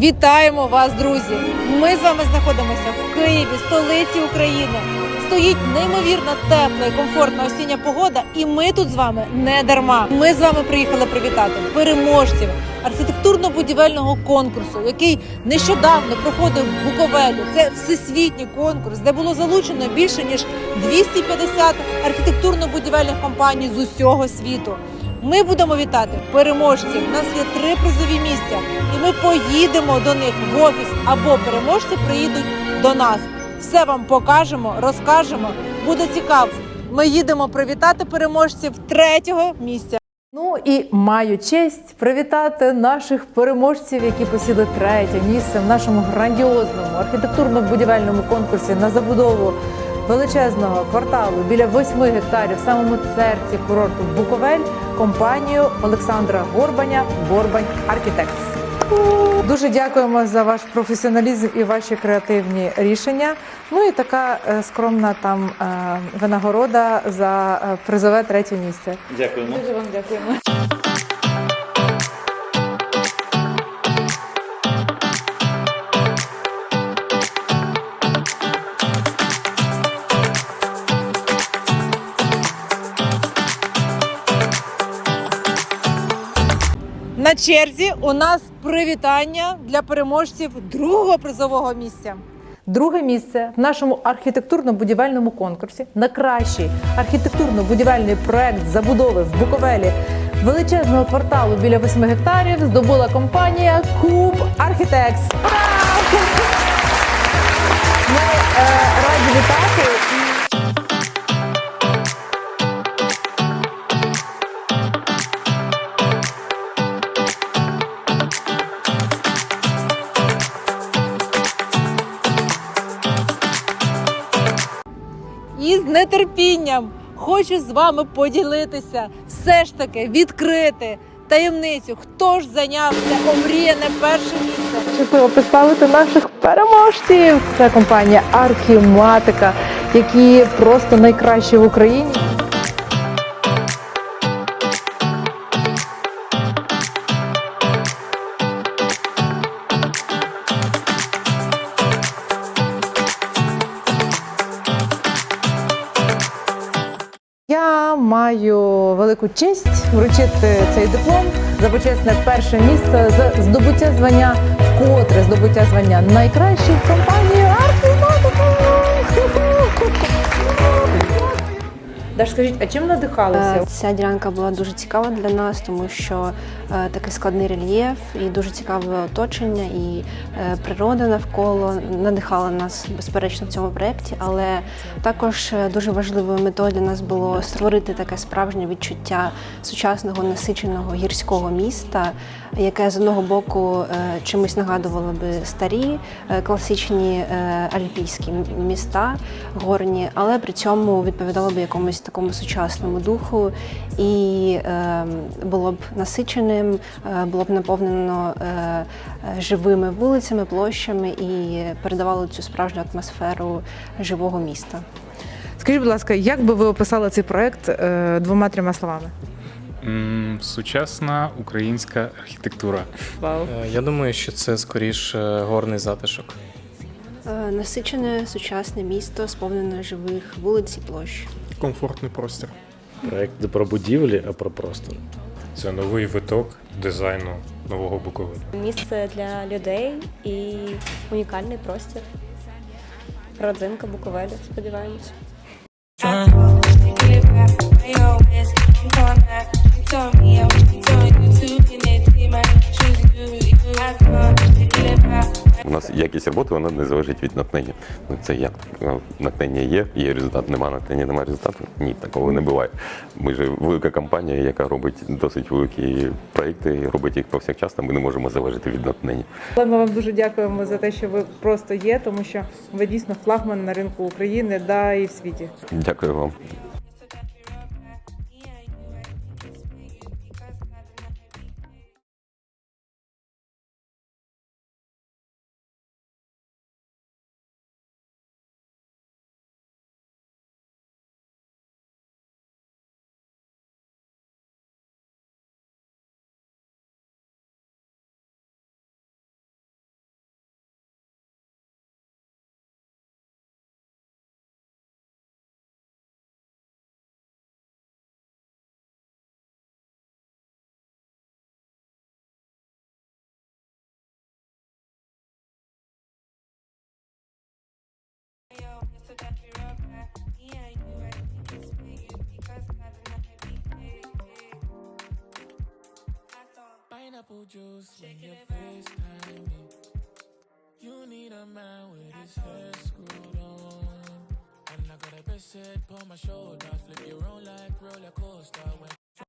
Вітаємо вас, друзі! Ми з вами знаходимося в Києві, столиці України. Стоїть неймовірно тепла і комфортна осіння погода, і ми тут з вами не дарма. Ми з вами приїхали привітати переможців архітектурно-будівельного конкурсу, який нещодавно проходив в Буковелі. Це всесвітній конкурс, де було залучено більше ніж 250 архітектурно-будівельних компаній з усього світу. Ми будемо вітати переможців. У нас є три призові місця, і ми поїдемо до них в офіс або переможці приїдуть до нас. Все вам покажемо, розкажемо. Буде цікаво. Ми їдемо привітати переможців третього місця. Ну і маю честь привітати наших переможців, які посіли третє місце в нашому грандіозному архітектурно-будівельному конкурсі на забудову величезного кварталу біля 8 гектарів в самому серці курорту Буковель компанію Олександра Горбаня Горбань Архітектс. Дуже дякуємо за ваш професіоналізм і ваші креативні рішення. Ну і така е, скромна там е, винагорода за е, призове третє місце. Дякуємо. Дуже вам дякуємо. На черзі у нас привітання для переможців другого призового місця. Друге місце в нашому архітектурно-будівельному конкурсі на кращий архітектурно-будівельний проект забудови в Буковелі величезного кварталу біля 8 гектарів здобула компанія Куб Архітекс. Ми е, раді вітати. Нетерпінням хочу з вами поділитися, все ж таки відкрити таємницю, хто ж зайняв це омріяне перше місце. Щасливо представити наших переможців. Це компанія Архіматика, які просто найкращі в Україні. Я маю велику честь вручити цей диплом за почесне перше місце за здобуття звання, вкотре здобуття звання найкращої компанії Архіматика. Даш, скажіть, а чим надихалися? Е, Ця ділянка була дуже цікава для нас, тому що е, такий складний рельєф і дуже цікаве оточення, і е, природа навколо надихала нас безперечно в цьому проєкті, але також дуже важливою метою для нас було створити таке справжнє відчуття сучасного насиченого гірського міста, яке з одного боку чимось нагадувало би старі класичні альпійські міста горні, але при цьому відповідало б якомусь такому сучасному духу і е, було б насиченим, е, було б наповнено е, живими вулицями, площами і передавало цю справжню атмосферу живого міста. Скажіть, будь ласка, як би ви описали цей проект е, двома-трьома словами? Сучасна українська архітектура. Вау. Я думаю, що це скоріше горний затишок. Насичене сучасне місто, сповнене живих вулиць і площ. Комфортний простір. Проект не про будівлі, а про простор. Це новий виток дизайну нового Буковини. Місце для людей і унікальний простір. Родзинка Буковелі, сподіваємось. У нас якість роботи вона не залежить від натхнення. Ну це як Ну, натхнення є, є результат, нема натхнення, немає результату. Ні, такого не буває. Ми ж велика компанія, яка робить досить великі проекти, робить їх повсякчасно. Ми не можемо залежати від натхнення. Але ми вам дуже дякуємо за те, що ви просто є, тому що ви дійсно флагман на ринку України, да і в світі. Дякую вам. Pineapple oh, juice when you FaceTime me. You need a man with his head screwed on. And I got a best head on my shoulder. Flip your own like roller coaster when